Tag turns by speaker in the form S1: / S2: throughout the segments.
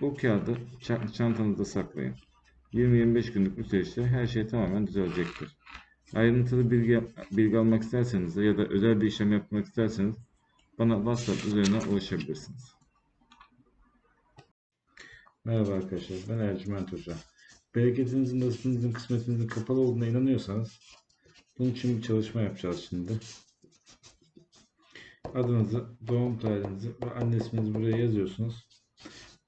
S1: bu kağıdı ça- çantanızda saklayın. 20-25 günlük bir süreçte her şey tamamen düzelecektir. Ayrıntılı bilgi, bilgi almak isterseniz ya da özel bir işlem yapmak isterseniz bana WhatsApp üzerinden ulaşabilirsiniz. Merhaba arkadaşlar, ben Ercüment Hoca. Bereketinizin, nasibinizin, kısmetinizin kapalı olduğuna inanıyorsanız bunun için bir çalışma yapacağız şimdi. Adınızı, doğum tarihinizi ve anne isminizi buraya yazıyorsunuz.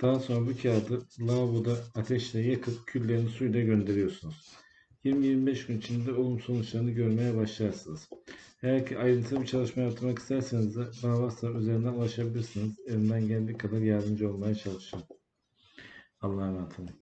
S1: Daha sonra bu kağıdı lavaboda ateşle yakıp küllerini suyla gönderiyorsunuz. 20-25 gün içinde olumsuz sonuçlarını görmeye başlarsınız. Eğer ki ayrıntılı bir çalışma yaptırmak isterseniz de bana üzerinden ulaşabilirsiniz. Elimden geldiği kadar yardımcı olmaya çalışacağım. Allah'a emanet olun.